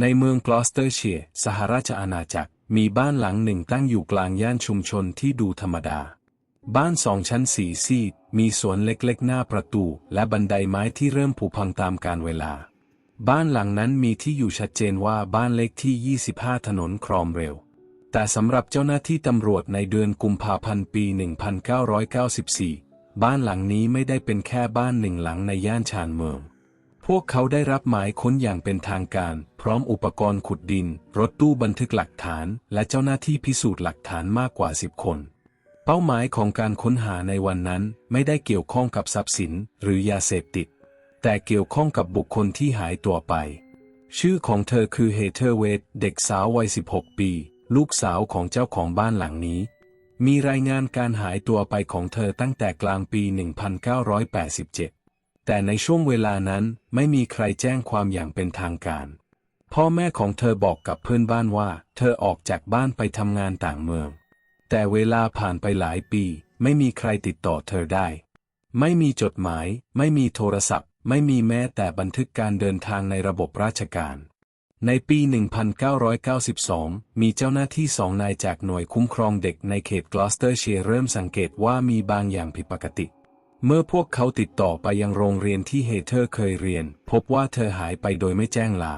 ในเมืองกลอสเตอร์เชียร์สหราชอาณาจักร มีบ้านหลังหนึ่งตั้งอยู่กลางย่านชุมชนที่ดูธรรมดา บ้านสองชั้นสีซีด มีสวนเล็กๆ หน้าประตู และบันไดไม้ที่เริ่มผุพังตามกาลเวลา บ้านหลังนั้นมีที่อยู่ชัดเจนว่าบ้านเลขที่ 25 ถนนครอมเร็ว แต่สำหรับเจ้าหน้าที่ตำรวจในเดือนกุมภาพันธ์ปี 1994 บ้านหลังนี้ไม่ได้เป็นแค่บ้านหนึ่งหลังในย่านชานเมือง พวกเขาได้รับหมายค้นอย่างเป็นทางการ ร้อมอุปกรณ์ขุดดิน รถตู้บันทึกหลักฐาน และเจ้าหน้าที่พิสูจน์หลักฐานมากกว่า 10 คน เป้าหมายของการค้นหาในวันนั้นไม่ได้เกี่ยวข้องกับทรัพย์สิน หรือยาเสพติด แต่เกี่ยวข้องกับบุคคลที่หายตัวไป ชื่อของเธอคือเฮเธอร์เวดเด็กสาววัย 16 ปี ลูกสาวของเจ้าของบ้านหลังนี้ มีรายงานการหายตัวไปของเธอตั้งแต่กลางปี 1987แต่ในช่วงเวลานั้นไม่มีใครแจ้งความอย่างเป็นทางการ พ่อแม่ของเธอบอกกับเพื่อนบ้านว่า เธอออกจากบ้านไปทำงานต่างเมือง แต่เวลาผ่านไปหลายปี ไม่มีใครติดต่อเธอได้ ไม่มีจดหมาย ไม่มีโทรศัพท์ ไม่มีแม้แต่บันทึกการเดินทางในระบบราชการ ในปี 1992 มีเจ้าหน้าที่สองนายจากหน่วยคุ้มครองเด็กในเขตกลอสเตอร์เชียเริ่มสังเกตว่ามีบางอย่างผิดปกติเมื่อพวกเขาติดต่อไปยังโรงเรียนที่เฮเธอร์เคยเรียน พบว่าเธอหายไปโดยไม่แจ้งลา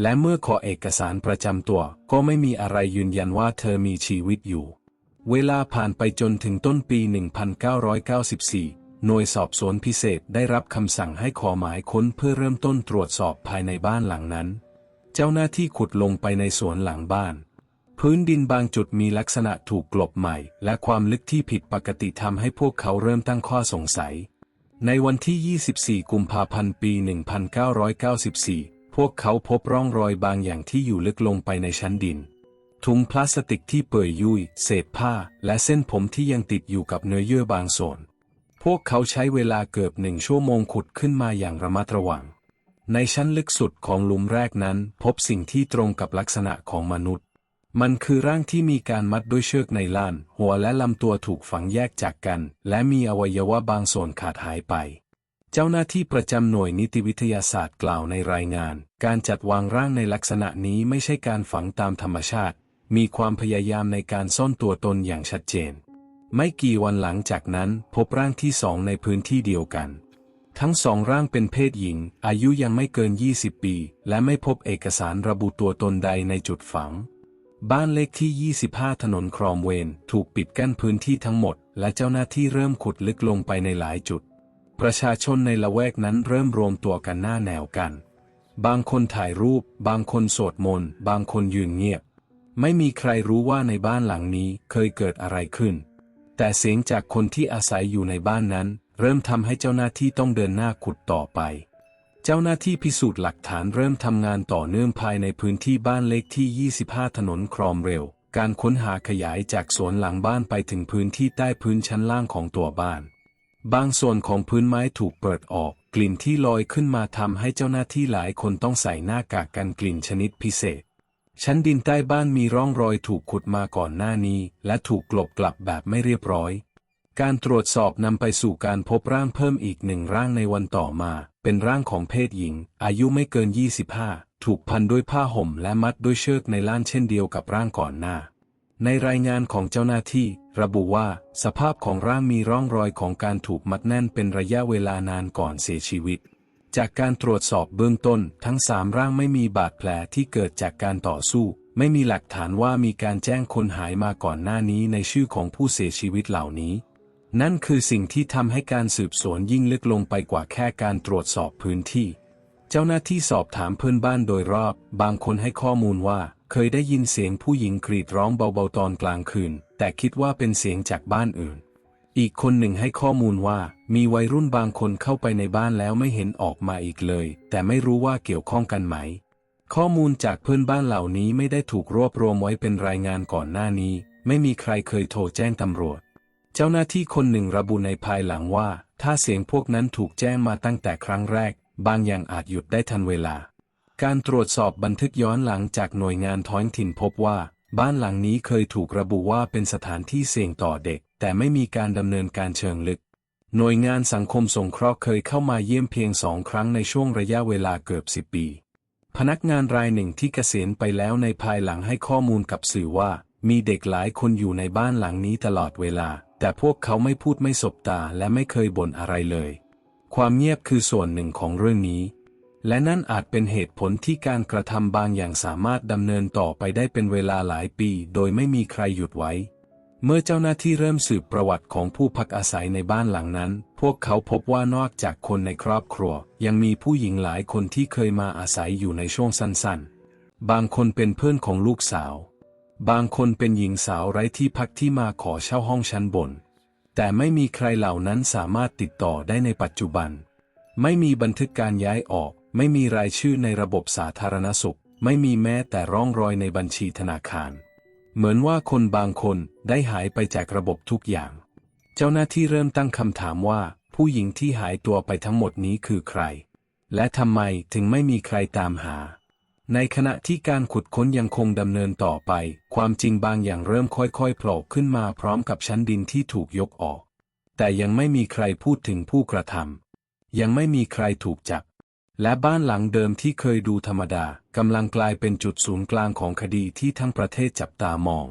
และเมื่อขอเอกสารประจำตัวก็ไม่มีอะไรยืนยันว่าเธอมีชีวิตอยู่ เวลาผ่านไปจนถึงต้นปี 1994 หน่วยสอบสวนพิเศษได้รับคำสั่งให้ขอหมายค้นเพื่อเริ่มต้นตรวจสอบภายในบ้านหลังนั้น เจ้าหน้าที่ขุดลงไปในสวนหลังบ้าน พื้นดินบางจุดมีลักษณะถูกกลบใหม่ และความลึกที่ผิดปกติทำให้พวกเขาเริ่มตั้งข้อสงสัย ในวันที่ 24 กุมภาพันธ์ ปี 1994 พวกเขาพบร่องรอยบางอย่างที่อยู่ลึกลงไปในชั้นดิน ถุงพลาสติกที่เปื่อยยุ่ยเศษผ้า และเส้นผมที่ยังติดอยู่กับเนื้อเยื่อบางส่วน พวกเขาใช้เวลาเกือบหนึ่งชั่วโมงขุดขึ้นมาอย่างระมัดระวัง ในชั้นลึกสุดของหลุมแรกนั้น พบสิ่งที่ตรงกับลักษณะของมนุษย์ มันคือร่างที่มีการมัดด้วยเชือกไนล่าน หัวและลำตัวถูกฝังแยกจากกัน และมีอวัยวะบางส่วนขาดหายไป เจ้าหน้าที่ประจำหน่วยนิติวิทยาศาสตร์กล่าวในรายงาน การจัดวางร่างในลักษณะนี้ไม่ใช่การฝังตามธรรมชาติ มีความพยายามในการซ่อนตัวตนอย่างชัดเจน ไม่กี่วันหลังจากนั้นพบร่างที่สองในพื้นที่เดียวกัน ทั้งสองร่างเป็นเพศหญิง อายุยังไม่เกิน 20 ปี และไม่พบเอกสารระบุตัวตนใดในจุดฝังบ้านเลขที่ 25 ถนนครอมเวน ถูกปิดกั้นพื้นที่ทั้งหมด และเจ้าหน้าที่เริ่มขุดลึกลงไปในหลายจุด ประชาชนในละแวกนั้นเริ่มรวมตัวกันหน้าแนวกัน บางคนถ่ายรูป บางคนสวดมนต์ บางคนยืนเงียบ ไม่มีใครรู้ว่าในบ้านหลังนี้เคยเกิดอะไรขึ้น แต่เสียงจากคนที่อาศัยอยู่ในบ้านนั้น เริ่มทำให้เจ้าหน้าที่ต้องเดินหน้าขุดต่อไป เจ้าหน้าที่พิสูจน์หลักฐานเริ่มทำงานต่อเนื่องภายในพื้นที่บ้านเลขที่ 25 ถนนครอมเร็ว การค้นหาขยายจากสวนหลังบ้านไปถึงพื้นที่ใต้พื้นชั้นล่างของตัวบ้าน บางส่วนของพื้นไม้ถูกเปิดออก กลิ่นที่ลอยขึ้นมาทำให้เจ้าหน้าที่หลายคนต้องใส่หน้ากากกันกลิ่นชนิดพิเศษ ชั้นดินใต้บ้านมีร่องรอยถูกขุดมาก่อนหน้านี้ และถูกกลบกลับแบบไม่เรียบร้อย การตรวจสอบนำไปสู่การพบร่างเพิ่มอีกหนึ่งร่างในวันต่อมา เป็นร่างของเพศหญิง อายุไม่เกิน 25 ถูกพันด้วยผ้าห่มและมัดด้วยเชือกในล่านเช่นเดียวกับร่างก่อนหน้า ในรายงานของเจ้าหน้าที่ ระบุว่า สภาพของร่างมีร่องรอยของการถูกมัดแน่นเป็นระยะเวลานานก่อนเสียชีวิต จากการตรวจสอบเบื้องต้น ทั้งสามร่างไม่มีบาดแผลที่เกิดจากการต่อสู้ ไม่มีหลักฐานว่ามีการแจ้งคนหายมาก่อนหน้านี้ในชื่อของผู้เสียชีวิตเหล่านี้ นั่นคือสิ่งที่ทำให้การสืบสวนยิ่งลึกลงไปกว่าแค่การตรวจสอบพื้นที่ เจ้าหน้าที่สอบถามเพื่อนบ้านโดยรอบ บางคนให้ข้อมูลว่า เคยได้ยินเสียงผู้หญิงกรีดร้องเบาๆตอนกลางคืน แต่คิดว่าเป็นเสียงจากบ้านอื่น อีกคนหนึ่งให้ข้อมูลว่า มีวัยรุ่นบางคนเข้าไปในบ้านแล้วไม่เห็นออกมาอีกเลย แต่ไม่รู้ว่าเกี่ยวข้องกันไหม ข้อมูลจากเพื่อนบ้านเหล่านี้ไม่ได้ถูกรวบรวมไว้เป็นรายงานก่อนหน้านี้ ไม่มีใครเคยโทรแจ้งตำรวจ เจ้าหน้าที่คนหนึ่งระบุในภายหลังว่า ถ้าเสียงพวกนั้นถูกแจ้งมาตั้งแต่ครั้งแรก บางอย่างอาจหยุดได้ทันเวลา การตรวจสอบบันทึกย้อนหลังจากหน่วยงานท้องถิ่นพบว่า บ้านหลังนี้เคยถูกระบุว่าเป็นสถานที่เสี่ยงต่อเด็ก แต่ไม่มีการดำเนินการเชิงลึก หน่วยงานสังคมสงเคราะห์เคยเข้ามาเยี่ยมเพียงสองครั้งในช่วงระยะเวลาเกือบสิบปี พนักงานรายหนึ่งที่เกษียณไปแล้วในภายหลังให้ข้อมูลกับสื่อว่า มีเด็กหลายคนอยู่ในบ้านหลังนี้ตลอดเวลา แต่พวกเขาไม่พูดไม่สบตาและไม่เคยบ่นอะไรเลย ความเงียบคือส่วนหนึ่งของเรื่องนี้ และนั่นอาจเป็นเหตุผลที่การกระทำบางอย่างสามารถดำเนินต่อไปได้เป็นเวลาหลายปี โดยไม่มีใครหยุดไว้ เมื่อเจ้าหน้าที่เริ่มสืบประวัติของผู้พักอาศัยในบ้านหลังนั้น พวกเขาพบว่านอกจากคนในครอบครัว ยังมีผู้หญิงหลายคนที่เคยมาอาศัยอยู่ในช่วงสั้นๆ บางคนเป็นเพื่อนของลูกสาว บางคนเป็นหญิงสาวไร้ที่พักที่มาขอเช่าห้องชั้นบน แต่ไม่มีใครเหล่านั้นสามารถติดต่อได้ในปัจจุบัน ไม่มีบันทึกการย้ายออก ไม่มีรายชื่อในระบบสาธารณสุข ไม่มีแม้แต่ร่องรอยในบัญชีธนาคาร เหมือนว่าคนบางคนได้หายไปจากระบบทุกอย่าง เจ้าหน้าที่เริ่มตั้งคำถามว่า ผู้หญิงที่หายตัวไปทั้งหมดนี้คือใคร และทำไมถึงไม่มีใครตามหา ในขณะที่การขุดค้นยังคงดำเนินต่อไป ความจริงบางอย่างเริ่มค่อยๆโผล่ขึ้นมาพร้อมกับชั้นดินที่ถูกยกออก แต่ยังไม่มีใครพูดถึงผู้กระทำยังไม่มีใครถูกจับ และบ้านหลังเดิมที่เคยดูธรรมดากำลังกลายเป็นจุดศูนย์กลางของคดีที่ทั้งประเทศจับตามอง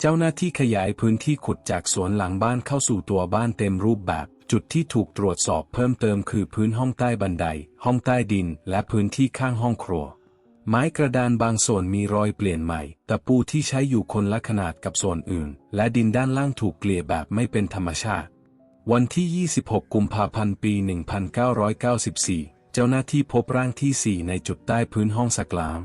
เจ้าหน้าที่ขยายพื้นที่ขุดจากสวนหลังบ้านเข้าสู่ตัวบ้านเต็มรูปแบบ จุดที่ถูกตรวจสอบเพิ่มเติมคือพื้นห้องใต้บันได ห้องใต้ดิน และพื้นที่ข้างห้องครัว ไม้กระดานบางส่วนมีรอยเปลี่ยนใหม่ตะปูที่ใช้อยู่คนละขนาดกับส่วนอื่น และดินด้านล่างถูกเกลี่ยแบบไม่เป็นธรรมชาติ วันที่ 26 กุมภาพันธ์ ปี 1994 เจ้าหน้าที่พบร่างที่4ในจุดใต้พื้นห้องสักล้าง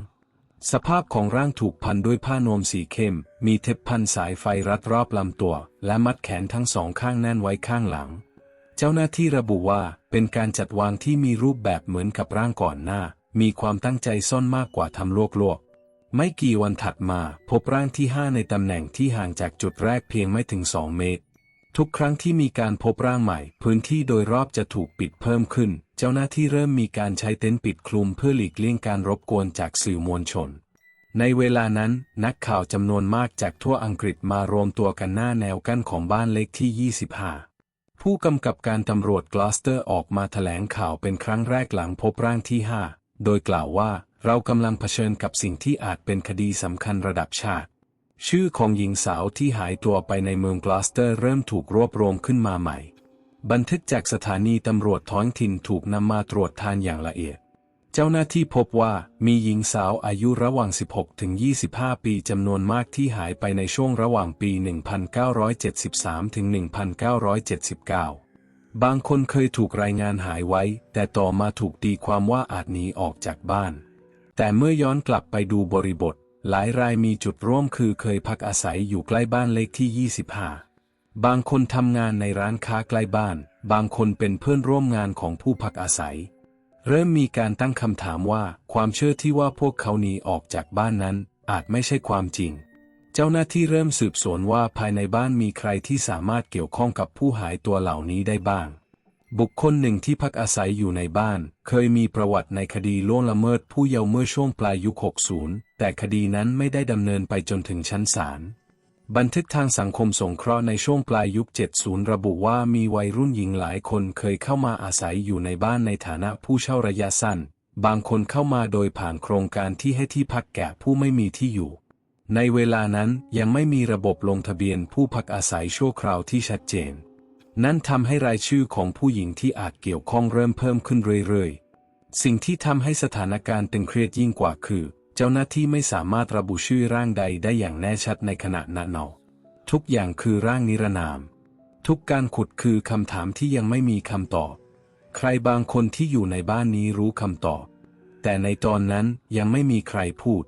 สภาพของร่างถูกพันด้วยผ้านวมสีเข้ม มีเทปพันสายไฟรัดรอบลำตัว และมัดแขนทั้งสองข้างแน่นไว้ข้างหลัง เจ้าหน้าที่ระบุว่าเป็นการจัดวางที่มีรูปแบบเหมือนกับร่างก่อนหน้า มีความตั้งใจซ่อนมากกว่าทำลวกๆไม่กี่วันถัดมาพบร่างที่5ในตำแหน่งที่ห่างจากจุดแรกเพียงไม่ถึง2เมตร ทุกครั้งที่มีการพบร่างใหม่ พื้นที่โดยรอบจะถูกปิดเพิ่มขึ้น จ้าหน้าที่เริ่มมีการใช้เต็นท์ปิดคลุมเพื่อหลีกเลี่ยงการรบกวนจากสื่อมวลชน ในเวลานั้น นักข่าวจำนวนมากจากทั่วอังกฤษมารวมตัวกันหน้าแนวกั้นของบ้านเล็กที่ 25 ผู้กำกับการตำรวจกลอสเตอร์ออกมาแถลงข่าวเป็นครั้งแรกหลังพบร่างที่ 5 โดยกล่าวว่าเรากำลังเผชิญกับสิ่งที่อาจเป็นคดีสำคัญระดับชาติ ชื่อของหญิงสาวที่หายตัวไปในเมืองกลอสเตอร์เริ่มถูกรวบรวมขึ้นมาใหม่ บันทึกจากสถานีตำรวจท้องถิ่นถูกนำมาตรวจทานอย่างละเอียด เจ้าหน้าที่พบว่ามีหญิงสาวอายุระหว่าง 16 ถึง 25 ปีจำนวนมากที่หายไปในช่วงระหว่างปี 1973 ถึง 1979 บางคนเคยถูกรายงานหายไว้ แต่ต่อมาถูกตีความว่าอาจหนีออกจากบ้าน แต่เมื่อย้อนกลับไปดูบริบท หลายรายมีจุดร่วมคือเคยพักอาศัยอยู่ใกล้บ้านเลขที่ 25 บางคนทำงานในร้านค้าใกล้บ้าน บางคนเป็นเพื่อนร่วมงานของผู้พักอาศัย เริ่มมีการตั้งคำถามว่าความเชื่อที่ว่าพวกเขาหนีออกจากบ้านนั้น อาจไม่ใช่ความจริง เจ้าหน้าที่เริ่มสืบสวนว่าภายในบ้านมีใครที่สามารถเกี่ยวข้องกับผู้หายตัวเหล่านี้ได้บ้าง บุคคลหนึ่งที่พักอาศัยอยู่ในบ้าน เคยมีประวัติในคดีล่วงละเมิดผู้เยาว์เมื่อช่วงปลายยุค 60 แต่คดีนั้นไม่ได้ดำเนินไปจนถึงชั้นศาล บันทึกทางสังคมสงเคราะห์ในช่วงปลายยุค 70 ระบุว่ามีวัยรุ่นหญิงหลายคนเคยเข้ามาอาศัยอยู่ในบ้านในฐานะผู้เช่าระยะสั้น บางคนเข้ามาโดยผ่านโครงการที่ให้ที่พักแก่ผู้ไม่มีที่อยู่ ในเวลานั้นยังไม่มีระบบลงทะเบียนผู้พักอาศัยชั่วคราวที่ชัดเจน นั่นทำให้รายชื่อของผู้หญิงที่อาจเกี่ยวข้องเริ่มเพิ่มขึ้นเรื่อยๆ สิ่งที่ทำให้สถานการณ์ตึงเครียดยิ่งกว่าคือ เจ้าหน้าที่ไม่สามารถระบุชื่อร่างใดได้อย่างแน่ชัดในขณะนั้นเอาทุกอย่างคือร่างนิรนาม ทุกการขุดคือคำถามที่ยังไม่มีคำตอบ ใครบางคนที่อยู่ในบ้านนี้รู้คำตอบ แต่ในตอนนั้นยังไม่มีใครพูด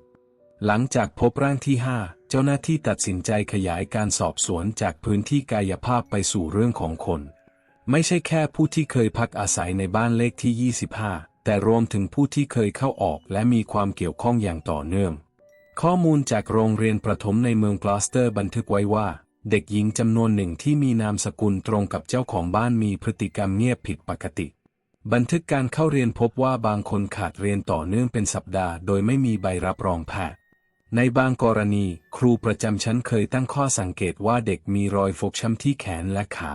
หลังจากพบร่างที่ห้าเจ้าหน้าที่ตัดสินใจขยายการสอบสวนจากพื้นที่กายภาพไปสู่เรื่องของคน ไม่ใช่แค่ผู้ที่เคยพักอาศัยในบ้านเลขที่ 25 แต่รวมถึงผู้ที่เคยเข้าออกและมีความเกี่ยวข้องอย่างต่อเนื่อง ข้อมูลจากโรงเรียนประถมในเมืองกลอสเตอร์บันทึกไว้ว่า เด็กหญิงจำนวนหนึ่งที่มีนามสกุลตรงกับเจ้าของบ้านมีพฤติกรรมเงียบผิดปกติ บันทึกการเข้าเรียนพบว่าบางคนขาดเรียนต่อเนื่องเป็นสัปดาห์โดยไม่มีใบรับรองแพทย์ในบางกรณี ครูประจำชั้นเคยตั้งข้อสังเกตว่าเด็กมีรอยฟกช้ำที่แขนและขา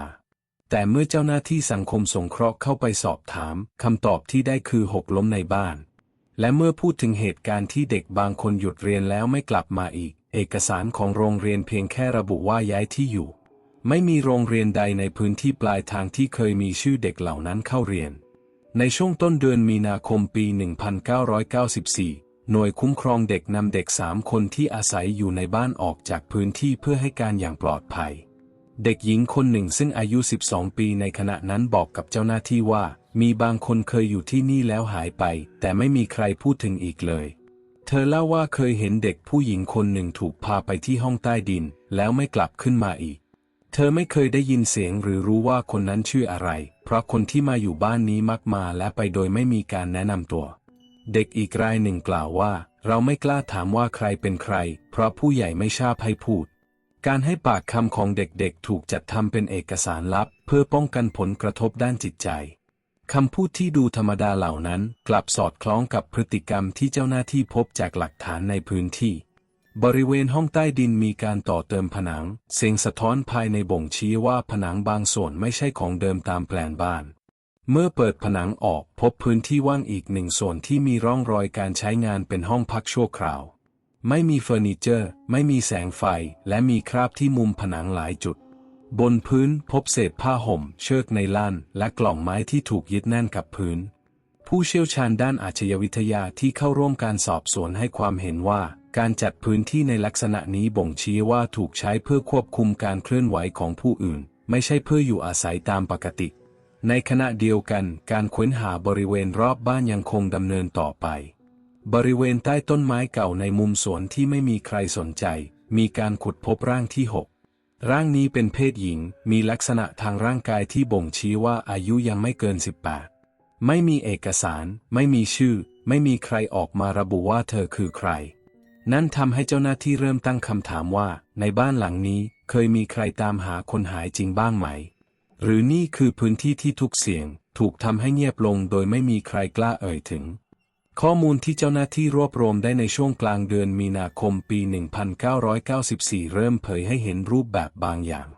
แต่เมื่อเจ้าหน้าที่สังคมสงเคราะห์เข้าไปสอบถามคำตอบที่ได้คือหกล้มในบ้าน และเมื่อพูดถึงเหตุการณ์ที่เด็กบางคนหยุดเรียนแล้วไม่กลับมาอีก เอกสารของโรงเรียนเพียงแค่ระบุว่าย้ายที่อยู่ ไม่มีโรงเรียนใดในพื้นที่ปลายทางที่เคยมีชื่อเด็กเหล่านั้นเข้าเรียน ในช่วงต้นเดือนมีนาคมปี 1994หน่วยคุ้มครองเด็กนำเด็กสามคนที่อาศัยอยู่ในบ้านออกจากพื้นที่เพื่อให้การอย่างปลอดภัย เด็กหญิงคนหนึ่งซึ่งอายุ 12 ปีในขณะนั้นบอกกับเจ้าหน้าที่ว่า มีบางคนเคยอยู่ที่นี่แล้วหายไป แต่ไม่มีใครพูดถึงอีกเลย เธอเล่าว่าเคยเห็นเด็กผู้หญิงคนหนึ่งถูกพาไปที่ห้องใต้ดิน แล้วไม่กลับขึ้นมาอีก เธอไม่เคยได้ยินเสียงหรือรู้ว่าคนนั้นชื่ออะไร เพราะคนที่มาอยู่บ้านนี้มักมาและไปโดยไม่มีการแนะนำตัว เด็กอีกรายหนึ่งกล่าวว่า เราไม่กล้าถามว่าใครเป็นใคร เพราะผู้ใหญ่ไม่ชอบให้พูด การให้ปากคำของเด็กๆ ถูกจัดทำเป็นเอกสารลับ เพื่อป้องกันผลกระทบด้านจิตใจ คำพูดที่ดูธรรมดาเหล่านั้น กลับสอดคล้องกับพฤติกรรมที่เจ้าหน้าที่พบจากหลักฐานในพื้นที่ บริเวณห้องใต้ดินมีการต่อเติมผนัง เสียงสะท้อนภายในบ่งชี้ว่าผนังบางส่วนไม่ใช่ของเดิมตามแปลนบ้าน เมื่อเปิดผนังออกพบพื้นที่ว่างอีกหนึ่งส่วนที่มีร่องรอยการใช้งานเป็นห้องพักชั่วคราว ไม่มีเฟอร์นิเจอร์ ไม่มีแสงไฟ และมีคราบที่มุมผนังหลายจุด บนพื้นพบเศษผ้าห่ม เชือกในล่านและกล่องไม้ที่ถูกยึดแน่นกับพื้น ผู้เชี่ยวชาญด้านอาชญาวิทยาที่เข้าร่วมการสอบสวนให้ความเห็นว่า การจัดพื้นที่ในลักษณะนี้บ่งชี้ว่าถูกใช้เพื่อควบคุมการเคลื่อนไหวของผู้อื่น ไม่ใช่เพื่ออยู่อาศัยตามปกติ ในขณะเดียวกัน การค้นหาบริเวณรอบบ้านยังคงดำเนินต่อไป บริเวณใต้ต้นไม้เก่าในมุมสวนที่ไม่มีใครสนใจ มีการขุดพบร่างที่หกร่างนี้เป็นเพศหญิง มีลักษณะทางร่างกายที่บ่งชี้ว่าอายุยังไม่เกิน 18 ไม่มีเอกสาร ไม่มีชื่อ ไม่มีใครออกมาระบุว่าเธอคือใคร นั่นทำให้เจ้าหน้าที่เริ่มตั้งคำถามว่า ในบ้านหลังนี้เคยมีใครตามหาคนหายจริงบ้างไหม หรือนี่คือพื้นที่ที่ทุกเสียง ถูกทำให้เงียบลงโดยไม่มีใครกล้าเอ่ยถึง ข้อมูลที่เจ้าหน้าที่รวบรวมได้ในช่วงกลางเดือนมีนาคมปี 1994 เริ่มเผยให้เห็นรูปแบบบางอย่าง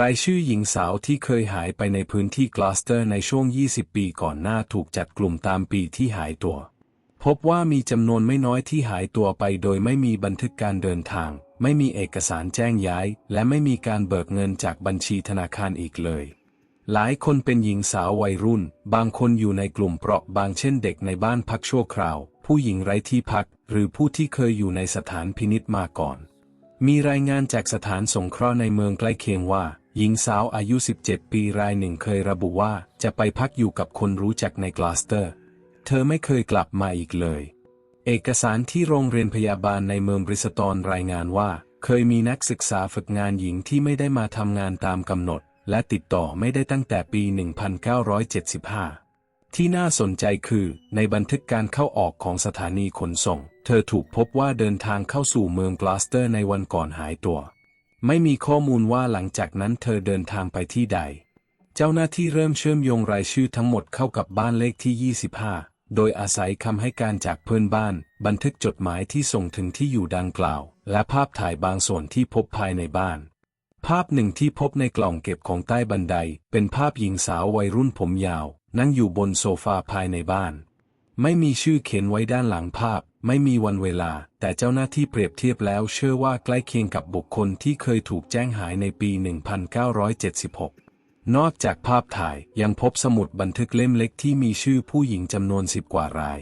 รายชื่อหญิงสาวที่เคยหายไปในพื้นที่กลาสเตอร์ในช่วง 20 ปีก่อนหน้าถูกจัดกลุ่มตามปีที่หายตัว พบว่ามีจำนวนไม่น้อยที่หายตัวไปโดยไม่มีบันทึกการเดินทาง ไม่มีเอกสารแจ้งย้าย และไม่มีการเบิกเงินจากบัญชีธนาคารอีกเลย หลายคนเป็นหญิงสาววัยรุ่น บางคนอยู่ในกลุ่มเปราะบางเช่นเด็กในบ้านพักชั่วคราว ผู้หญิงไร้ที่พัก หรือผู้ที่เคยอยู่ในสถานพินิษมาก่อน มีรายงานจากสถานสงเคราะห์ในเมืองใกล้เคียงว่า หญิงสาวอายุ 17 ปีรายหนึ่งเคยระบุว่าจะไปพักอยู่กับคนรู้จักในกลาสเตอร์ เธอไม่เคยกลับมาอีกเลย เอกสารที่โรงเรียนพยาบาลในเมืองบริสตอลรายงานว่า เคยมีนักศึกษาฝึกงานหญิงที่ไม่ได้มาทำงานตามกำหนด และติดต่อไม่ได้ตั้งแต่ปี 1975 ที่น่าสนใจคือ ในบันทึกการเข้าออกของสถานีขนส่ง เธอถูกพบว่าเดินทางเข้าสู่เมืองกลาสเตอร์ในวันก่อนหายตัว ไม่มีข้อมูลว่าหลังจากนั้นเธอเดินทางไปที่ใด เจ้าหน้าที่เริ่มเชื่อมโยงรายชื่อทั้งหมดเข้ากับบ้านเลขที่ 25 โดยอาศัยคำให้การจากเพื่อนบ้าน บันทึกจดหมายที่ส่งถึงที่อยู่ดังกล่าว และภาพถ่ายบางส่วนที่พบภายในบ้าน ภาพหนึ่งที่พบในกล่องเก็บของใต้บันได เป็นภาพหญิงสาววัยรุ่นผมยาว นั่งอยู่บนโซฟาภายในบ้าน ไม่มีชื่อเขียนไว้ด้านหลังภาพ ไม่มีวันเวลา แต่เจ้าหน้าที่เปรียบเทียบแล้วเชื่อว่าใกล้เคียงกับบุคคลที่เคยถูกแจ้งหายในปี 1976 นอกจากภาพถ่ายยังพบสมุดบันทึกเล่มเล็กที่มีชื่อผู้หญิงจำนวนสิบกว่าราย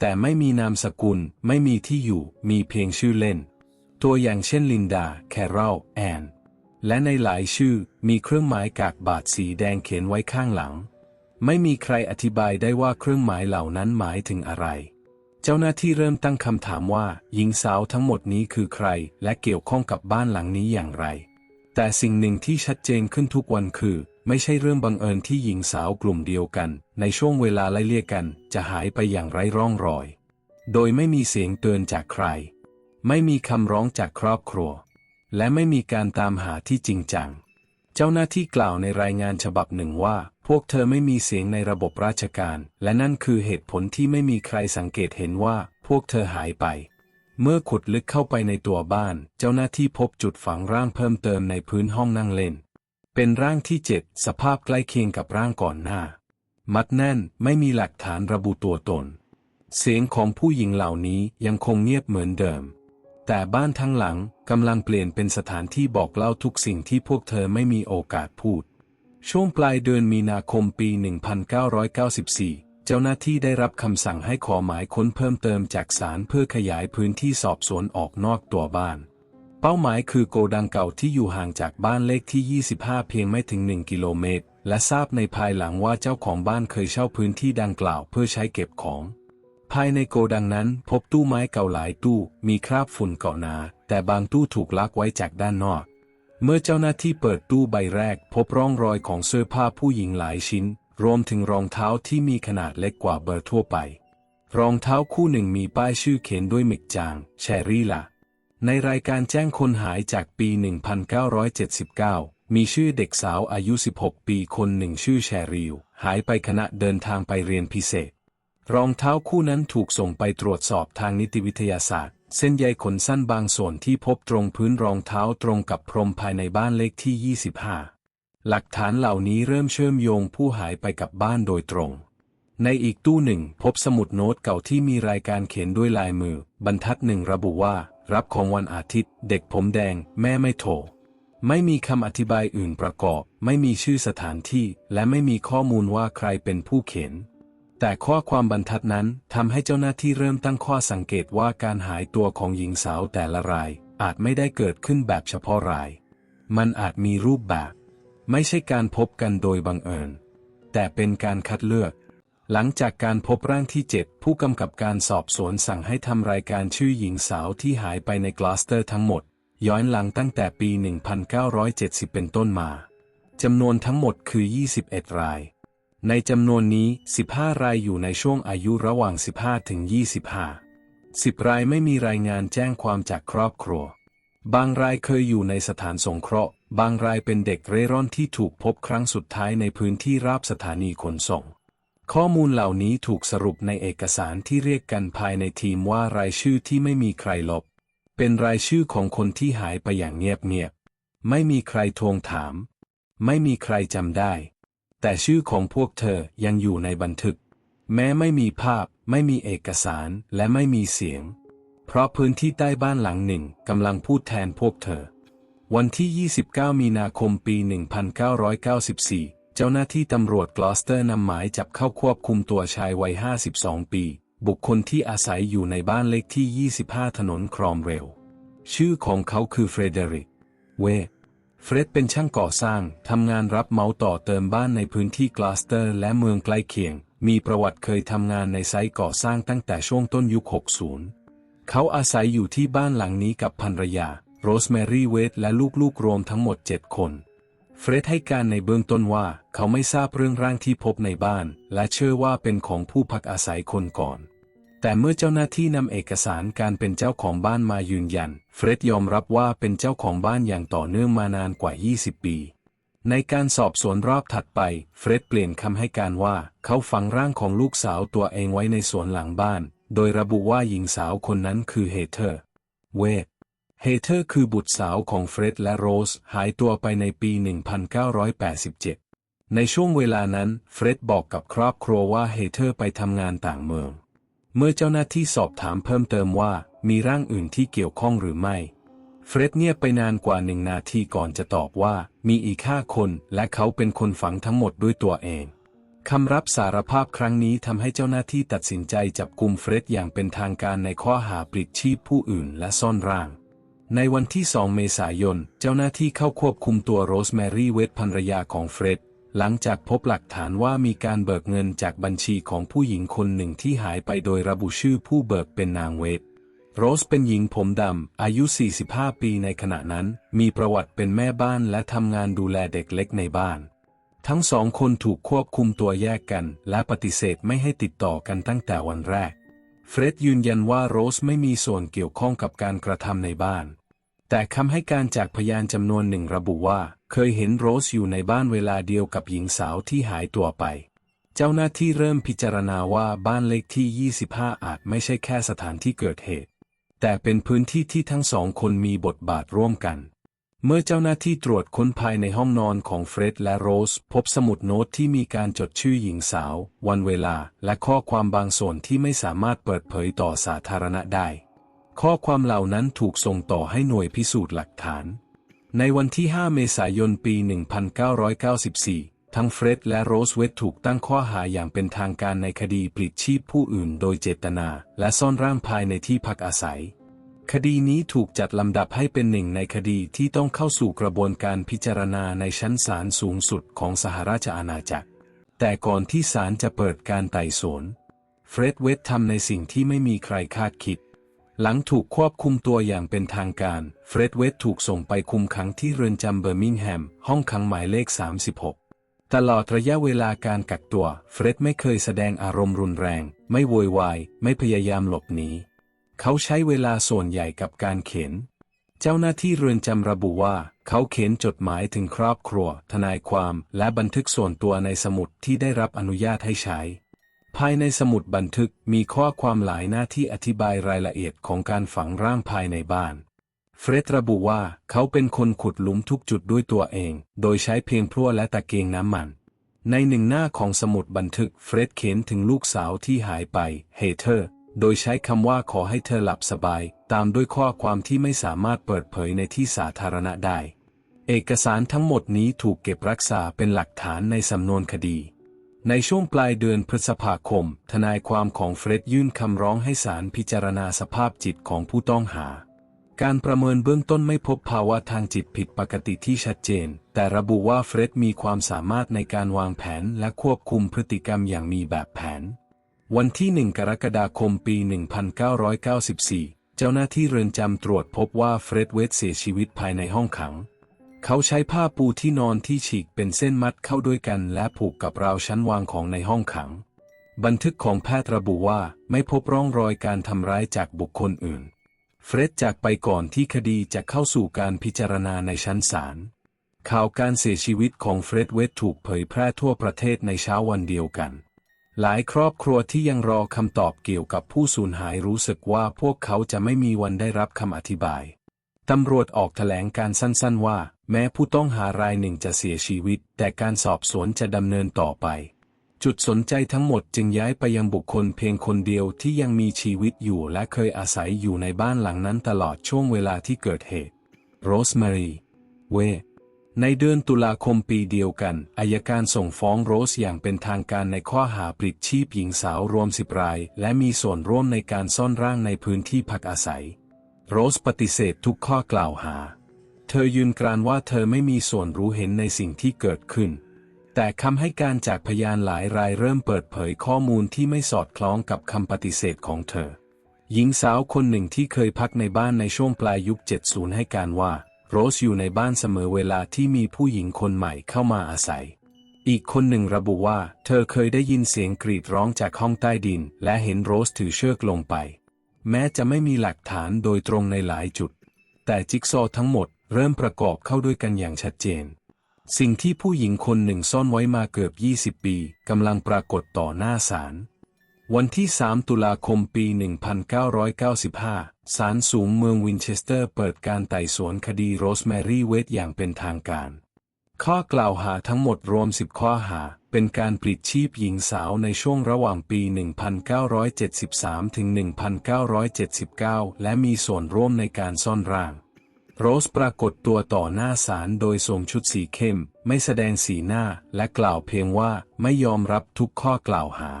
แต่ไม่มีนามสกุล ไม่มีที่อยู่ มีเพียงชื่อเล่น ตัวอย่างเช่นลินดา แคโรลแอน และในหลายชื่อมีเครื่องหมายกากบาทสีแดงเขียนไว้ข้างหลัง ไม่มีใครอธิบายได้ว่าเครื่องหมายเหล่านั้นหมายถึงอะไร เจ้าหน้าที่เริ่มตั้งคำถามว่า หญิงสาวทั้งหมดนี้คือใคร และเกี่ยวข้องกับบ้านหลังนี้อย่างไร แต่สิ่งหนึ่งที่ชัดเจนขึ้นทุกวันคือ ไม่ใช่เรื่องบังเอิญที่หญิงสาวกลุ่มเดียวกัน ในช่วงเวลาไล่เลี่ยกัน จะหายไปอย่างไร้ร่องรอย โดยไม่มีเสียงเตือนจากใคร ไม่มีคำร้องจากครอบครัว และไม่มีการตามหาที่จริงจัง เจ้าหน้าที่กล่าวในรายงานฉบับหนึ่งว่า พวกเธอไม่มีเสียงในระบบราชการ และนั่นคือเหตุผลที่ไม่มีใครสังเกตเห็นว่า พวกเธอหายไป เมื่อขุดลึกเข้าไปในตัวบ้าน เจ้าหน้าที่พบจุดฝังร่างเพิ่มเติมในพื้นห้องนั่งเล่น เป็นร่างที่เจ็ดสภาพใกล้เคียงกับร่างก่อนหน้า มัดแน่นไม่มีหลักฐานระบุตัวตน เสียงของผู้หญิงเหล่านี้ยังคงเงียบเหมือนเดิม แต่บ้านทั้งหลังกำลังเปลี่ยนเป็นสถานที่บอกเล่าทุกสิ่งที่พวกเธอไม่มีโอกาสพูด ช่วงปลายเดือนมีนาคมปี 1994 เจ้าหน้าที่ได้รับคำสั่งให้ขอหมายค้นเพิ่มเติมจากศาลเพื่อขยายพื้นที่สอบสวนออกนอกตัวบ้าน เป้าหมายคือโกดังเก่าที่อยู่ห่างจากบ้านเลขที่ 25 เพียงไม่ถึง 1 กิโลเมตร และทราบในภายหลังว่าเจ้าของบ้านเคยเช่าพื้นที่ดังกล่าวเพื่อใช้เก็บของ ภายในโกดังนั้นพบตู้ไม้เก่าหลายตู้มีคราบฝุ่นเกาะหนา แต่บางตู้ถูกลักไว้จากด้านนอก เมื่อเจ้าหน้าที่เปิดตู้ใบแรก พบร่องรอยของเสื้อผ้าผู้หญิงหลายชิ้น รวมถึงรองเท้าที่มีขนาดเล็กกว่าเบอร์ทั่วไป รองเท้าคู่หนึ่งมีป้ายชื่อเขียนด้วยหมึกจาง แชรี่ละในรายการแจ้งคนหายจากปี 1979 มีชื่อเด็กสาวอายุ 16 ปีคนหนึ่งชื่อแชริลหายไปขณะเดินทางไปเรียนพิเศษ รองเท้าคู่นั้นถูกส่งไปตรวจสอบทางนิติวิทยาศาสตร์ เส้นใยขนสั้นบางส่วนที่พบตรงพื้นรองเท้าตรงกับพรมภายในบ้านเลขที่ 25 หลักฐานเหล่านี้เริ่มเชื่อมโยงผู้หายไปกับบ้านโดยตรง ในอีกตู้หนึ่งพบสมุดโน้ตเก่าที่มีรายการเขียนด้วยลายมือ บรรทัดหนึ่งระบุว่า รับของวันอาทิตย์ เด็กผมแดง แม่ไม่โทรไม่มีคำอธิบายอื่นประกอบ ไม่มีชื่อสถานที่ และไม่มีข้อมูลว่าใครเป็นผู้เขียน แต่ข้อความบรรทัดนั้นทำให้เจ้าหน้าที่เริ่มตั้งข้อสังเกตว่าการหายตัวของหญิงสาวแต่ละราย อาจไม่ได้เกิดขึ้นแบบเฉพาะราย มันอาจมีรูปแบบ ไม่ใช่การพบกันโดยบังเอิญ แต่เป็นการคัดเลือก หลังจากการพบร่างที่ 7 ผู้กำกับการสอบสวนสั่งให้ทำรายการชื่อหญิงสาวที่หายไปในกลาสเตอร์ทั้งหมด ย้อนหลังตั้งแต่ปี 1970 เป็นต้นมาจำนวนทั้งหมดคือ 21 ราย ในจำนวนนี้ 15 รายอยู่ในช่วงอายุระหว่าง 15 ถึง 25 10 รายไม่มีรายงานแจ้งความจากครอบครัว บางรายเคยอยู่ในสถานสงเคราะห์ บางรายเป็นเด็กเร่ร่อนที่ถูกพบครั้งสุดท้ายในพื้นที่ราบสถานีขนส่ง ข้อมูลเหล่านี้ถูกสรุปในเอกสารที่เรียกกันภายในทีมว่ารายชื่อที่ไม่มีใครลบ เป็นรายชื่อของคนที่หายไปอย่างเงียบๆไม่มีใครทวงถาม ไม่มีใครจำได้ แต่ชื่อของพวกเธอยังอยู่ในบันทึก แม้ไม่มีภาพ ไม่มีเอกสารและไม่มีเสียง เพราะพื้นที่ใต้บ้านหลังหนึ่งกำลังพูดแทนพวกเธอ วันที่ 29 มีนาคมปี 1994 เจ้าหน้าที่ตำรวจกลอสเตอร์นำหมายจับเข้าควบคุมตัวชายวัย 52 ปี บุคคลที่อาศัยอยู่ในบ้านเลขที่ 25 ถนนครอมเรล ชื่อของเขาคือเฟรเดริก เว เฟร็ดเป็นช่างก่อสร้าง ทำงานรับเหมาต่อเติมบ้านในพื้นที่กลาสเตอร์ และเมืองใกล้เคียง มีประวัติเคยทำงานในไซต์ก่อสร้างตั้งแต่ช่วงต้นยุค 60 เขาอาศัยอยู่ที่บ้านหลังนี้กับภรรยา โรสแมรี่เวทและลูกๆรวมทั้งหมด 7 คน เฟร็ดให้การในเบื้องต้นว่า เขาไม่ทราบเรื่องร่างที่พบในบ้าน และเชื่อว่าเป็นของผู้พักอาศัยคนก่อน แต่เมื่อเจ้าหน้าที่นำเอกสารการเป็นเจ้าของบ้านมายืนยัน เฟร็ดยอมรับว่าเป็นเจ้าของบ้านอย่างต่อเนื่องมานานกว่า 20 ปี ในการสอบสวนรอบถัดไป เฟร็ดเปลี่ยนคำให้การว่า เขาฝังร่างของลูกสาวตัวเองไว้ในสวนหลังบ้าน โดยระบุว่าหญิงสาวคนนั้นคือเฮเธอร์ เวทเฮเธอร์คือบุตรสาวของเฟร็ดและโรส หายตัวไปในปี 1987 ในช่วงเวลานั้น เฟร็ดบอกกับครอบครัวว่าเฮเธอร์ไปทำงานต่างเมือง เมื่อเจ้าหน้าที่สอบถามเพิ่มเติมว่ามีร่างอื่นที่เกี่ยวข้องหรือไม่ เฟร็ดเงียบไปนานกว่าหนึ่งนาทีก่อนจะตอบว่ามีอีกห้าคนและเขาเป็นคนฝังทั้งหมดด้วยตัวเองคำรับสารภาพครั้งนี้ทำให้เจ้าหน้าที่ตัดสินใจจับกลุ่มเฟร็ดอย่างเป็นทางการในข้อหาปลิดชีพผู้อื่นและซ่อนร่าง ในวันที่ 2 เมษายน เจ้าหน้าที่เข้าควบคุมตัวโรสแมรี่เวทภรรยาของเฟร็ด หลังจากพบหลักฐานว่ามีการเบิกเงินจากบัญชีของผู้หญิงคนหนึ่งที่หายไปโดยระบุชื่อผู้เบิกเป็นนางเวท โรสเป็นหญิงผมดำ อายุ 45 ปีในขณะนั้น มีประวัติเป็นแม่บ้านและทำงานดูแลเด็กเล็กในบ้าน ทั้งสองคนถูกควบคุมตัวแยกกัน และปฏิเสธไม่ให้ติดต่อกันตั้งแต่วันแรก เฟร็ดยืนยันว่าโรสไม่มีส่วนเกี่ยวข้องกับการกระทำในบ้าน แต่คำให้การจากพยานจำนวนหนึ่งระบุว่า เคยเห็นโรสอยู่ในบ้านเวลาเดียวกับหญิงสาวที่หายตัวไป เจ้าหน้าที่เริ่มพิจารณาว่าบ้านเลขที่ 25 อาจไม่ใช่แค่สถานที่เกิดเหตุ แต่เป็นพื้นที่ที่ทั้งสองคนมีบทบาทร่วมกัน เมื่อเจ้าหน้าที่ตรวจค้นภายในห้องนอนของเฟร็ดและโรส พบสมุดโน้ตที่มีการจดชื่อหญิงสาว วันเวลา และข้อความบางส่วนที่ไม่สามารถเปิดเผยต่อสาธารณะได้ ข้อความเหล่านั้นถูกส่งต่อให้หน่วยพิสูจน์หลักฐาน ในวันที่ 5 เมษายน ปี 1994 ทั้งเฟร็ดและโรสเวตถูกตั้งข้อหาอย่างเป็นทางการในคดีปลิดชีพผู้อื่นโดยเจตนา และซ่อนร่างภายในที่พักอาศัย คดีนี้ถูกจัดลำดับให้เป็นหนึ่งในคดีที่ต้องเข้าสู่กระบวนการพิจารณาในชั้นศาลสูงสุดของสหราชอาณาจักร แต่ก่อนที่ศาลจะเปิดการไต่สวน เฟร็ดเวตทำในสิ่งที่ไม่มีใครคาดคิด หลังถูกควบคุมตัวอย่างเป็นทางการ เฟร็ดเวตถูกส่งไปคุมขังที่เรือนจำเบอร์มิงแฮม ห้องขังหมายเลข 36 ตลอดระยะเวลาการกักตัว เฟร็ดไม่เคยแสดงอารมณ์รุนแรง ไม่โวยวาย ไม่พยายามหลบหนี เขาใช้เวลาส่วนใหญ่กับการเขียนเจ้าหน้าที่เรือนจำระบุว่า เขาเขียนจดหมายถึงครอบครัว ทนายความ และบันทึกส่วนตัวในสมุดที่ได้รับอนุญาตให้ใช้ ภายในสมุดบันทึกมีข้อความหลายหน้าที่อธิบายรายละเอียดของการฝังร่างภายในบ้าน เฟรดระบุว่าเขาเป็นคนขุดหลุมทุกจุดด้วยตัวเอง โดยใช้เพียงพลั่วและตะเกียงน้ำมัน ในหนึ่งหน้าของสมุดบันทึกเฟรดเขียนถึงลูกสาวที่หายไปเฮเธอร์ โดยใช้คำว่าขอให้เธอหลับสบาย ตามด้วยข้อความที่ไม่สามารถเปิดเผยในที่สาธารณะได้ เอกสารทั้งหมดนี้ถูกเก็บรักษาเป็นหลักฐานในสำนวนคดี ในช่วงปลายเดือนพฤษภาคม ทนายความของเฟร็ดยื่นคำร้องให้ศาลพิจารณาสภาพจิตของผู้ต้องหา การประเมินเบื้องต้นไม่พบภาวะทางจิตผิดปกติที่ชัดเจน แต่ระบุว่าเฟร็ดมีความสามารถในการวางแผนและควบคุมพฤติกรรมอย่างมีแบบแผน วันที่ 1 กรกฎาคมปี 1994 เจ้าหน้าที่เรือนจำตรวจพบว่าเฟร็ดเวตเสียชีวิตภายในห้องขัง เขาใช้ผ้าปูที่นอนที่ฉีกเป็นเส้นมัดเข้าด้วยกันและผูกกับราวชั้นวางของในห้องขัง บันทึกของแพทย์ระบุว่าไม่พบร่องรอยการทำร้ายจากบุคคลอื่น เฟร็ดจากไปก่อนที่คดีจะเข้าสู่การพิจารณาในชั้นศาล ข่าวการเสียชีวิตของเฟร็ดเวตถูกเผยแพร่ทั่วประเทศในเช้าวันเดียวกัน หลายครอบครัวที่ยังรอคำตอบเกี่ยวกับผู้สูญหายรู้สึกว่าพวกเขาจะไม่มีวันได้รับคำอธิบาย ตำรวจออกแถลงการสั้นๆว่า แม้ผู้ต้องหารายหนึ่งจะเสียชีวิต แต่การสอบสวนจะดำเนินต่อไป จุดสนใจทั้งหมดจึงย้ายไปยังบุคคลเพียงคนเดียวที่ยังมีชีวิตอยู่และเคยอาศัยอยู่ในบ้านหลังนั้นตลอดช่วงเวลาที่เกิดเหตุ โรสแมรี เวในเดือนตุลาคมปีเดียวกัน อายการส่งฟ้องโรสอย่างเป็นทางการในข้อหาปลิดชีพหญิงสาวรวมสิบราย และมีส่วนร่วมในการซ่อนร่างในพื้นที่พักอาศัย โรสปฏิเสธทุกข้อกล่าวหา เธอยืนกรานว่าเธอไม่มีส่วนรู้เห็นในสิ่งที่เกิดขึ้น แต่คำให้การจากพยานหลายรายเริ่มเปิดเผยข้อมูลที่ไม่สอดคล้องกับคำปฏิเสธของเธอ หญิงสาวคนหนึ่งที่เคยพักในบ้านในช่วงปลายยุค 70 ให้การว่า โรสอยู่ในบ้านเสมอเวลาที่มีผู้หญิงคนใหม่เข้ามาอาศัย อีกคนหนึ่งระบุว่า เธอเคยได้ยินเสียงกรีดร้องจากห้องใต้ดิน และเห็นโรสถือเชือกลงไป แม้จะไม่มีหลักฐานโดยตรงในหลายจุด แต่จิ๊กซอทั้งหมด เริ่มประกอบเข้าด้วยกันอย่างชัดเจน สิ่งที่ผู้หญิงคนหนึ่งซ่อนไว้มาเกือบ 20 ปีกำลังปรากฏต่อหน้าศาลวันที่ 3 ตุลาคมปี 1995 ศาลสูงเมืองวินเชสเตอร์เปิดการไต่สวนคดีโรสแมรี่เวทอย่างเป็นทางการ ข้อกล่าวหาทั้งหมดรวม 10 ข้อหา เป็นการปลิดชีพหญิงสาวในช่วงระหว่างปี 1973 ถึง 1979 และมีส่วนร่วมในการซ่อนร่าง โรสปรากฏตัวต่อหน้าศาลโดยสวมชุดสีเข้ม ไม่แสดงสีหน้าและกล่าวเพียงว่าไม่ยอมรับทุกข้อกล่าวหา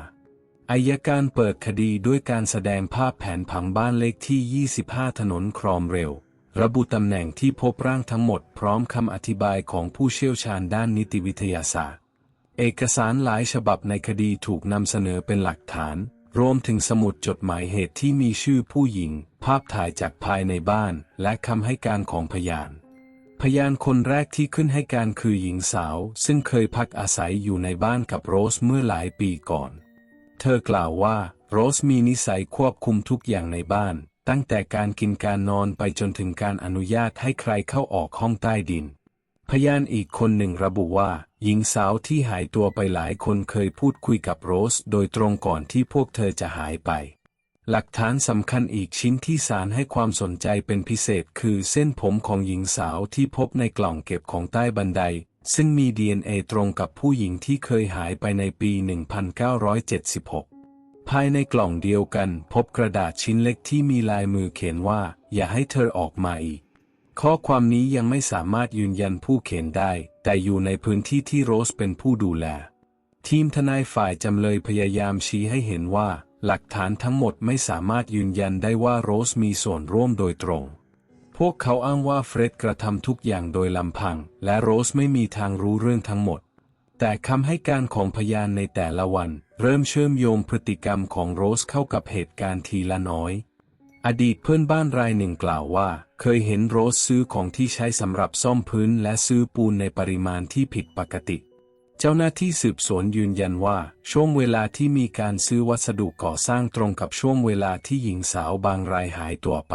อายการเปิดคดีด้วยการแสดงภาพแผนผังบ้านเลขที่ 25 ถนนครอมเร็ว ระบุตำแหน่งที่พบร่างทั้งหมดพร้อมคำอธิบายของผู้เชี่ยวชาญด้านนิติวิทยาศาสตร์ เอกสารหลายฉบับในคดีถูกนำเสนอเป็นหลักฐาน รวมถึงสมุดจดหมายเหตุที่มีชื่อผู้หญิง ภาพถ่ายจากภายในบ้าน และคำให้การของพยาน พยานคนแรกที่ขึ้นให้การคือหญิงสาว ซึ่งเคยพักอาศัยอยู่ในบ้านกับโรสเมื่อหลายปีก่อน เธอกล่าวว่า โรสมีนิสัยควบคุมทุกอย่างในบ้าน ตั้งแต่การกินการนอนไปจนถึงการอนุญาตให้ใครเข้าออกห้องใต้ดิน พยานอีกคนหนึ่งระบุว่า หญิงสาวที่หายตัวไปหลายคนเคยพูดคุยกับโรสโดยตรงก่อนที่พวกเธอจะหายไป หลักฐานสำคัญอีกชิ้นที่ศาลให้ความสนใจเป็นพิเศษคือเส้นผมของหญิงสาวที่พบในกล่องเก็บของใต้บันได ซึ่งมี DNA ตรงกับผู้หญิงที่เคยหายไปในปี 1976 ภายในกล่องเดียวกัน พบกระดาษชิ้นเล็กที่มีลายมือเขียนว่า อย่าให้เธอออกมาอีก ข้อความนี้ยังไม่สามารถยืนยันผู้เขียนได้ แต่อยู่ในพื้นที่ที่โรสเป็นผู้ดูแล ทีมทนายฝ่ายจำเลยพยายามชี้ให้เห็นว่า หลักฐานทั้งหมดไม่สามารถยืนยันได้ว่าโรสมีส่วนร่วมโดยตรง พวกเขาอ้างว่าเฟร็ดกระทำทุกอย่างโดยลำพัง และโรสไม่มีทางรู้เรื่องทั้งหมด แต่คำให้การของพยานในแต่ละวัน เริ่มเชื่อมโยงพฤติกรรมของโรสเข้ากับเหตุการณ์ทีละน้อย อดีตเพื่อนบ้านรายหนึ่งกล่าวว่า เคยเห็นโรสซื้อของที่ใช้สำหรับซ่อมพื้นและซื้อปูนในปริมาณที่ผิดปกติ เจ้าหน้าที่สืบสวนยืนยันว่า ช่วงเวลาที่มีการซื้อวัสดุก่อสร้างตรงกับช่วงเวลาที่หญิงสาวบางรายหายตัวไป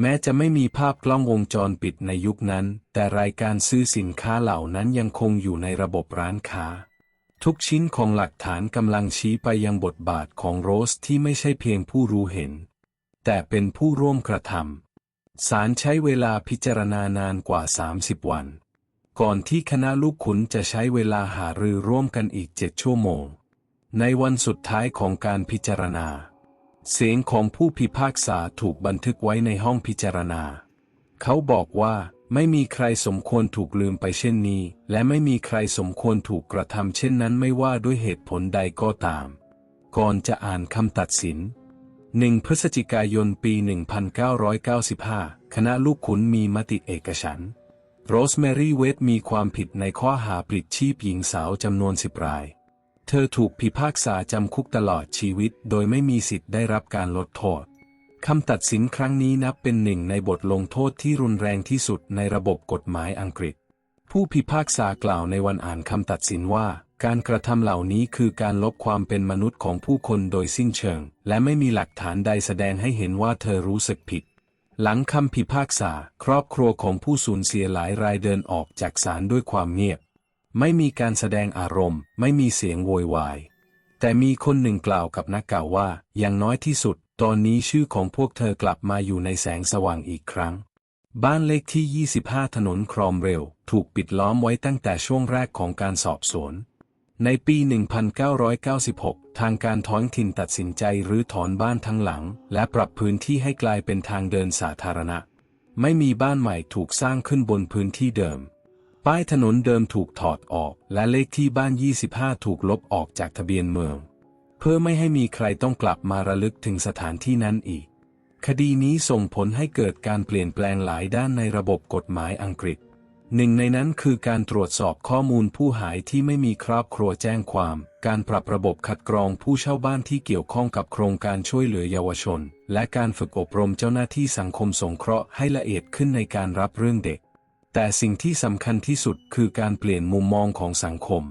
แม้จะไม่มีภาพกล้องวงจรปิดในยุคนั้น แต่รายการซื้อสินค้าเหล่านั้นยังคงอยู่ในระบบร้านค้าทุกชิ้นของหลักฐานกำลังชี้ไปยังบทบาทของโรสที่ไม่ใช่เพียงผู้รู้เห็น แต่เป็นผู้ร่วมกระทำศาลใช้เวลาพิจารณานานกว่า 30 วัน ก่อนที่คณะลูกขุนจะใช้เวลาหารือร่วมกันอีกเจ็ดชั่วโมง ในวันสุดท้ายของการพิจารณา เสียงของผู้พิพากษาถูกบันทึกไว้ในห้องพิจารณา เขาบอกว่าไม่มีใครสมควรถูกลืมไปเช่นนี้ และไม่มีใครสมควรถูกกระทำเช่นนั้นไม่ว่าด้วยเหตุผลใดก็ตาม ก่อนจะอ่านคำตัดสิน 1 พฤศจิกายนปี 1995 คณะลูกขุนมีมติเอกฉันโรสแมรี่เวทมีความผิดในข้อหาปลิดชีพหญิงสาวจำนวนสิบราย เธอถูกพิพากษาจำคุกตลอดชีวิตโดยไม่มีสิทธิ์ได้รับการลดโทษ คำตัดสินครั้งนี้นับเป็นหนึ่งในบทลงโทษที่รุนแรงที่สุดในระบบกฎหมายอังกฤษ ผู้พิพากษากล่าวในวันอ่านคำตัดสินว่า การกระทำเหล่านี้คือการลบความเป็นมนุษย์ของผู้คนโดยสิ้นเชิง และไม่มีหลักฐานใดแสดงให้เห็นว่าเธอรู้สึกผิด หลังคำพิพากษา ครอบครัวของผู้สูญเสียหลายรายเดินออกจากศาลด้วยความเงียบ ไม่มีการแสดงอารมณ์ ไม่มีเสียงโวยวาย แต่มีคนหนึ่งกล่าวกับนักข่าวว่า อย่างน้อยที่สุด ตอนนี้ชื่อของพวกเธอกลับมาอยู่ในแสงสว่างอีกครั้งบ้านเลขที่ 25 ถนนครอมเรล ถูกปิดล้อมไว้ตั้งแต่ช่วงแรกของการสอบสวน ในปี 1996 ทางการท้องถิ่นตัดสินใจรื้อถอนบ้านทั้งหลัง และปรับพื้นที่ให้กลายเป็นทางเดินสาธารณะ ไม่มีบ้านใหม่ถูกสร้างขึ้นบนพื้นที่เดิม ป้ายถนนเดิมถูกถอดออก และเลขที่บ้าน 25 ถูกลบออกจากทะเบียนเมือง เพื่อไม่ให้มีใครต้องกลับมาระลึกถึงสถานที่นั้นอีก คดีนี้ส่งผลให้เกิดการเปลี่ยนแปลงหลายด้านในระบบกฎหมายอังกฤษ หนึ่งในนั้นคือการตรวจสอบข้อมูลผู้หายที่ไม่มีครอบครัวแจ้งความ การปรับระบบคัดกรองผู้เช่าบ้านที่เกี่ยวข้องกับโครงการช่วยเหลือเยาวชน และการฝึกอบรมเจ้าหน้าที่สังคมสงเคราะห์ให้ละเอียดขึ้นในการรับเรื่องเด็ก แต่สิ่งที่สำคัญที่สุดคือการเปลี่ยนมุมมองของสังคม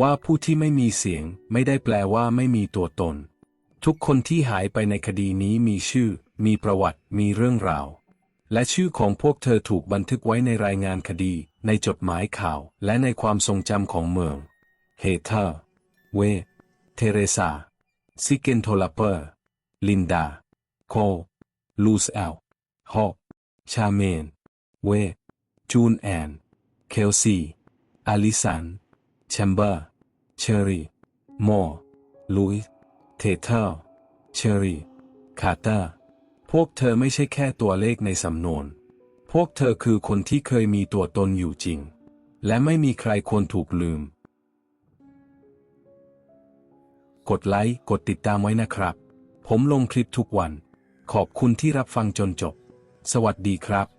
ว่าผู้ที่ไม่มีเสียงไม่ได้แปลว่าไม่มีตัวตน ทุกคนที่หายไปในคดีนี้มีชื่อ มีประวัติ มีเรื่องราว และชื่อของพวกเธอถูกบันทึกไว้ในรายงานคดี ในจดหมายข่าว และในความทรงจำของเมือง เฮเธอร์ เว เทเรซา ซิเกนโทลาเปอร์ ลินดา โค ลูสเอล ฮอชาเมน เว จูนแอน เคลซี อลิสัน แชมเบอร์ เชอรี่โมลุยส์ เทเทอร์ เชอรี่ คาร์เตอร์ พวกเธอไม่ใช่แค่ตัวเลขในสำนวน พวกเธอคือคนที่เคยมีตัวตนอยู่จริง และไม่มีใครควรถูกลืม กดไลค์ กดติดตามไว้นะครับ ผมลงคลิปทุกวัน ขอบคุณที่รับฟังจนจบ สวัสดีครับ